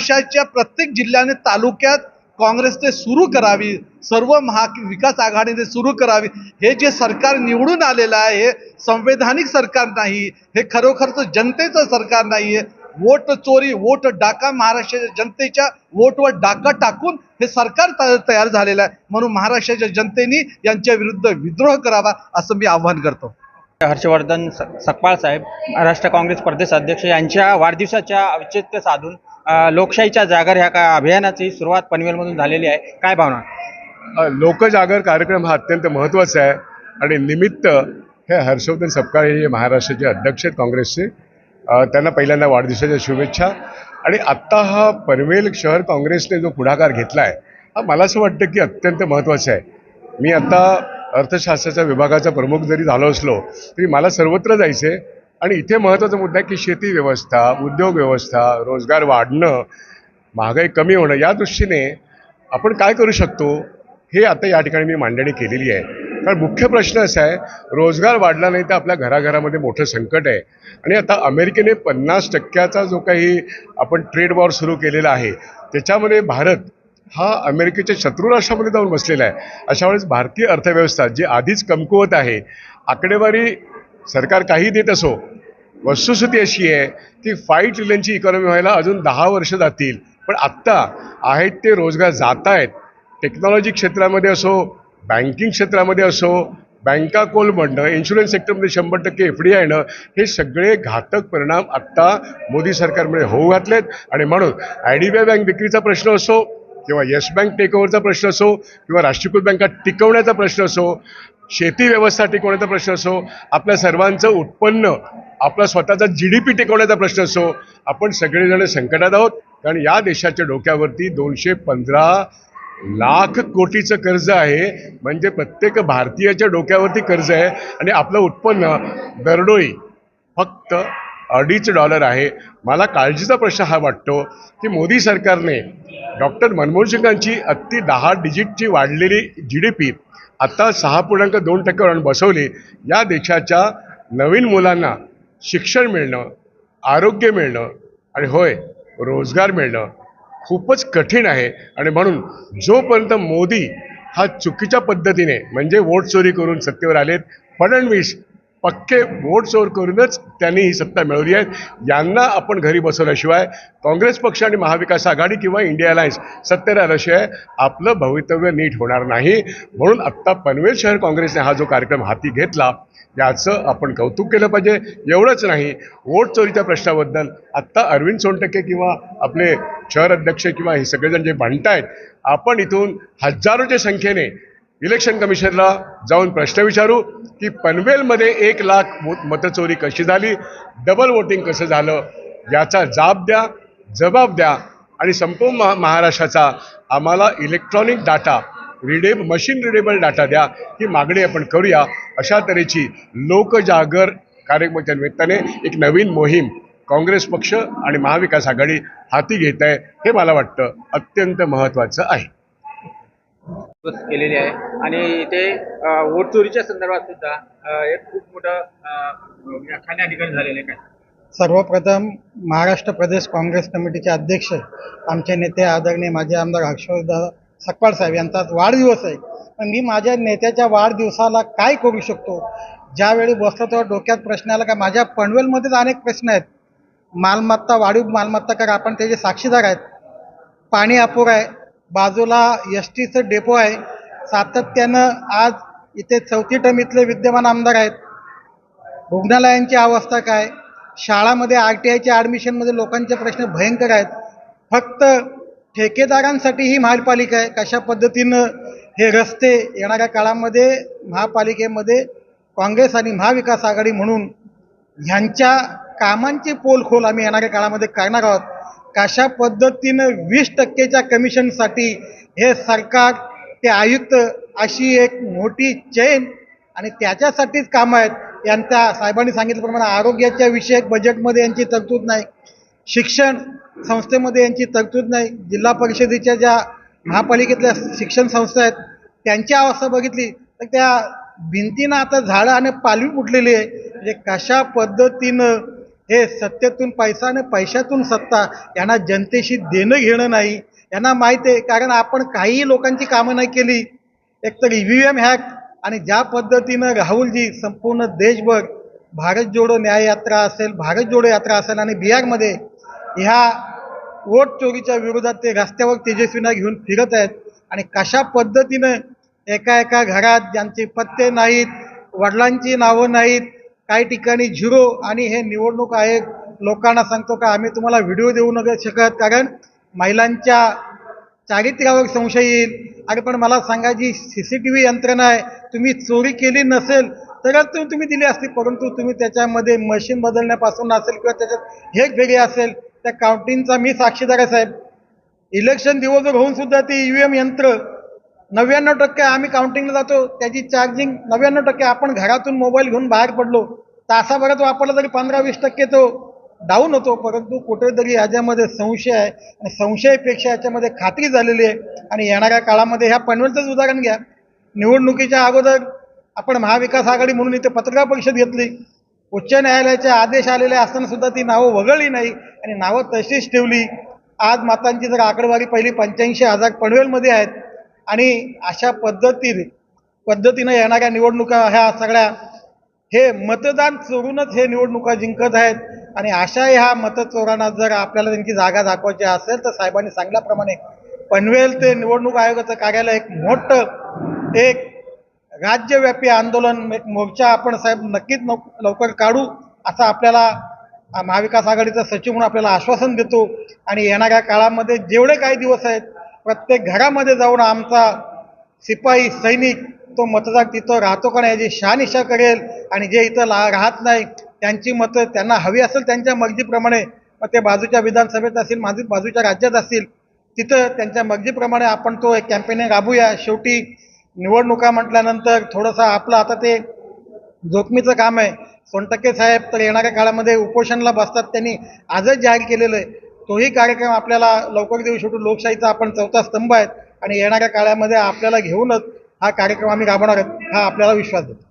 महाराष्ट्राच्या प्रत्येक जिल्ह्याने तालुक्यात काँग्रेसने सुरू करावी सर्व महा विकास आघाडीने सुरू करावी. हे जे सरकार निवडून आलेलं आहे हे संवैधानिक सरकार नाही हे खरोखरचं जनतेचं सरकार नाही आहे. वोट चोरी वोट डाका महाराष्ट्राच्या जनतेच्या वोटवर डाका टाकून हे सरकार तयार झालेलं आहे. म्हणून महाराष्ट्राच्या जनतेने यांच्या विरुद्ध विद्रोह करावा असं मी आव्हान करतो. हर्षवर्धन स- सकपाळ साहेब महाराष्ट्र काँग्रेस प्रदेशाध्यक्ष यांच्या वाढदिवसाच्या औचित्य साधून लोकशाहीच्या जागर ह्या का अभियानाची सुरुवात पनवेलमधून झालेली आहे. काय भावना? लोकजागर कार्यक्रम हा अत्यंत महत्त्वाचा आहे आणि निमित्त हे हर्षवर्धन सपकाळे हे महाराष्ट्राचे अध्यक्ष आहेत काँग्रेसचे त्यांना पहिल्यांदा वाढदिवसाच्या शुभेच्छा. आणि आत्ता हा पनवेल शहर काँग्रेसने जो पुढाकार घेतला आहे हा मला असं वाटतं की अत्यंत महत्त्वाचा आहे. मी आत्ता अर्थशास्त्राच्या विभागाचा प्रमुख जरी झालो असलो तरी मला सर्वत्र जायचं आहे आणि इथे महत्त्वाचा मुद्दा आहे की शेती व्यवस्था उद्योग व्यवस्था रोजगार वाढणं महागाई कमी होणं या दृष्टीने आपण काय करू शकतो हे आता या ठिकाणी मी मांडणी केलेली आहे. कारण मुख्य प्रश्न असा आहे रोजगार वाढला नाही तर आपल्या घराघरामध्ये मोठं संकट आहे. आणि आता अमेरिकेने पन्नास टक्क्याचा जो काही आपण ट्रेड वॉर सुरू केलेला आहे त्याच्यामध्ये भारत हा अमेरिकेच्या शत्रू राष्ट्रामध्ये जाऊन बसलेला आहे. अशा वेळेस भारतीय अर्थव्यवस्था जी आधीच कमकुवत आहे आकडेवारी सरकार काही देत असो वस्तुस्थिती अशी आहे की फाईव्ह ट्रिलियनची इकॉनॉमी व्हायला अजून दहा वर्ष जातील. पण आत्ता आहेत ते रोजगार जात आहेत टेक्नॉलॉजी क्षेत्रामध्ये असो बँकिंग क्षेत्रामध्ये असो बँका कोलमडणं इन्शुरन्स सेक्टरमध्ये शंभर टक्के एफ डी येणं हे सगळे घातक परिणाम आत्ता मोदी सरकारमुळे होऊ घातलेत. आणि म्हणून I D B I bank विक्रीचा प्रश्न असो किंवा येस बँक टेकओव्हरचा प्रश्न असो किंवा राष्ट्रीयकृत बँका टिकवण्याचा प्रश्न असो शेती व्यवस्था टिकवण्याचा प्रश्न असो आपल्या सर्वांचं उत्पन्न आपला स्वतःचा जी डी पी टिकवण्याचा प्रश्न असो आपण सगळेजण संकटात आहोत. कारण या देशाच्या डोक्यावरती दोनशे पंधरा लाख कोटीचं कर्ज आहे. म्हणजे प्रत्येक भारतीयाच्या डोक्यावरती कर्ज आहे. आणि आपलं उत्पन्न दरडोई फक्त अडीच डॉलर आहे. मला काळजीचा प्रश्न हा वाटतो की मोदी सरकारने डॉक्टर मनमोहन सिंगांची अगदी दहा डिजिटची वाढलेली जी डी पी आत्ता सहा पूर्णांक दोन टक्क्यावर बसवली. या देशाच्या नवीन मुलांना शिक्षण मिळणं आरोग्य मिळणं आणि होय रोजगार मिळणं खूपच कठीण आहे. आणि म्हणून जोपर्यंत मोदी हा चुकीच्या पद्धतीने म्हणजे वोट चोरी करून सत्तेवर आलेत फडणवीस पक्के वोट चोर करूनच त्यांनी ही सत्ता मिळवली आहे. यांना आपण घरी बसवल्याशिवाय काँग्रेस पक्ष आणि महाविकास आघाडी किंवा इंडिया अलायन्स सत्तेवर आल्याशिवाय आपलं भवितव्य नीट होणार नाही. म्हणून आत्ता पनवेल शहर काँग्रेसने हा जो कार्यक्रम हाती घेतला याचं आपण कौतुक केलं पाहिजे. एवढंच नाही वोट चोरीच्या प्रश्नाबद्दल आत्ता अरविंद सोनटक्के किंवा आपले शहर अध्यक्ष किंवा हे सगळेजण जे म्हणतायत आपण इथून हजारोच्या संख्येने इलेक्शन कमिशनला जाऊन प्रश्न विचारू की पनवेलमध्ये एक लाख मतचोरी कशी झाली? डबल वोटिंग कसं झालं? याचा जाब द्या जबाब द्या आणि संपूर्ण महा महाराष्ट्राचा आम्हाला electronic data रिडेब machine readable data द्या. ही मागणी आपण करूया. अशा तऱ्हेची लोकजागर कार्यक्रमाच्या निमित्ताने एक नवीन मोहीम काँग्रेस पक्ष आणि महाविकास आघाडी हाती घेत आहे. हे मला वाटतं अत्यंत महत्त्वाचं आहे. केलेली आहे. आणि इथे वोट चोरीच्या संदर्भात सुद्धा एक खूप मोठं अ, म्हणजे ठिकाणी झालेलं आहे काय? सर्वप्रथम महाराष्ट्र प्रदेश काँग्रेस कमिटीचे अध्यक्ष आमचे नेते आदरणीय माजी आमदार हर्षवर्धन सकपाळ साहेब यांचा आज वाढदिवस आहे. पण मी माझ्या नेत्याच्या वाढदिवसाला काय करू शकतो? ज्यावेळी बसलो तेव्हा डोक्यात प्रश्न आला का माझ्या पनवेलमध्येच अनेक प्रश्न आहेत. मालमत्ता वाढीव मालमत्ता कर आपण त्याचे साक्षीदार आहेत. पाणी अपुरं आहे. बाजूला एस टीचं डेपो आहे. सातत्यानं आज इथे चौथी टर्म इथले विद्यमान आमदार आहेत. रुग्णालयांची अवस्था काय? शाळामध्ये आर टी आयच्या ॲडमिशनमध्ये लोकांचे प्रश्न भयंकर आहेत. फक्त ठेकेदारांसाठी ही महापालिका आहे. कशा पद्धतीनं हे रस्ते येणाऱ्या काळामध्ये महापालिकेमध्ये काँग्रेस आणि महाविकास आघाडी म्हणून ह्यांच्या कामांची पोलखोल आम्ही येणाऱ्या काळामध्ये करणार आहोत. कशा पद्धतीनं वीस टक्केच्या कमिशनसाठी हे सरकार ते आयुक्त अशी एक मोठी चेन आणि त्याच्यासाठीच कामं आहेत यांच्या साहेबांनी सांगितल्याप्रमाणे आरोग्याच्या विषयक बजेटमध्ये यांची तरतूद नाही शिक्षण संस्थेमध्ये यांची तरतूद नाही जिल्हा परिषदेच्या ज्या महापालिकेतल्या शिक्षण संस्था आहेत त्यांची अवस्था बघितली तर त्या भिंतीनं आता झाडं आणि पालवी फुटलेली आहे. म्हणजे कशा पद्धतीनं हे सत्तेतून पैसा आणि पैशातून सत्ता यांना जनतेशी देणं घेणं नाही. यांना माहीत आहे कारण आपण काहीही लोकांची कामं नाही केली. एकतर ई व्ही एम हॅक आणि ज्या पद्धतीनं राहुलजी संपूर्ण देशभर भारत जोडो न्याय यात्रा असेल भारत जोडो यात्रा असेल आणि बिहारमध्ये ह्या वोट चोरीच्या विरोधात ते रस्त्यावर तेजस्वीना घेऊन फिरत आहेत आणि कशा पद्धतीनं एका एका घरात ज्यांचे पत्ते नाहीत वडिलांची नावं नाहीत काही ठिकाणी झिरो आणि हे निवडणूक आयोग लोकांना सांगतो का आम्ही तुम्हाला व्हिडिओ देऊ नका शकत कारण महिलांच्या चारित्र्यावर संशय येईल. अरे पण मला सांगा जी सी सी टी व्ही यंत्रणा आहे तुम्ही चोरी केली नसेल तरच तो तुम्ही दिली असती परंतु तुम्ही त्याच्यामध्ये मशीन बदलण्यापासून असेल किंवा त्याच्यात हे वेगळे असेल त्या काउंटिंगचा मी साक्षीदार आहे साहेब. इलेक्शन दिवसभर होऊन सुद्धा ते ई व्ही एम यंत्र नव्याण्णव टक्के आम्ही काउंटिंगला जातो त्याची चार्जिंग नव्याण्णव टक्के. आपण घरातून मोबाईल घेऊन बाहेर पडलो तासाभरात वापरला तरी पंधरा वीस टक्के तो डाऊन होतो. परंतु कुठेतरी याच्यामध्ये संशय आहे आणि संशयापेक्षा याच्यामध्ये खात्री झालेली आहे. आणि येणाऱ्या काळामध्ये ह्या पनवेलचंच उदाहरण घ्या. निवडणुकीच्या अगोदर आपण महाविकास आघाडी म्हणून इथे पत्रकार परिषद घेतली. उच्च न्यायालयाचे आदेश आलेले असताना सुद्धा ती नावं वगळली नाही आणि नावं तशीच ठेवली. आज मातांची जर आकडेवारी पहिली पंच्याऐंशी हजार पनवेलमध्ये आहेत आणि अशा पद्धतीने पद्धतीनं येणाऱ्या निवडणुका ह्या सगळ्या हे मतदान चोरूनच हे निवडणुका जिंकत आहेत. आणि अशा ह्या मतचोरांना जर आपल्याला त्यांची जागा दाखवायची असेल तर साहेबांनी सांगल्याप्रमाणे पनवेल ते निवडणूक आयोगाचं कार्यालय एक मोठं एक राज्यव्यापी आंदोलन एक मोर्चा आपण साहेब नक्कीच लव लवकर काढू असं आपल्याला महाविकास आघाडीचा सचिव म्हणून आपल्याला आश्वासन देतो. आणि येणाऱ्या काळामध्ये जेवढे काही दिवस आहेत प्रत्येक घरामध्ये जाऊन आमचा सिपाही सैनिक तो मतदार तिथं राहतो का नाही याची शहानिशा करेल. आणि जे इथं ला राहत नाही त्यांची मतं त्यांना हवी असेल त्यांच्या मर्जीप्रमाणे मग ते बाजूच्या विधानसभेत असतील माझी बाजूच्या राज्यात असतील तिथं त्यांच्या मर्जीप्रमाणे आपण तो एक कॅम्पेनिंग राबूया. शेवटी निवडणुका म्हटल्यानंतर थोडंसं आपलं आता ते जोखमीचं काम आहे. सोनटक्के साहेब तर येणाऱ्या काळामध्ये उपोषणला बसतात. त्यांनी आजच जाहीर केलेलं आहे. तोही कार्यक्रम आपल्याला लवकर देऊ. शकतो लोकशाहीचा आपण चौथा स्तंभ आहेत आणि येणाऱ्या काळामध्ये आपल्याला घेऊनच हा कार्यक्रम आम्ही राबवणार आहोत हा आपल्याला विश्वास देतो.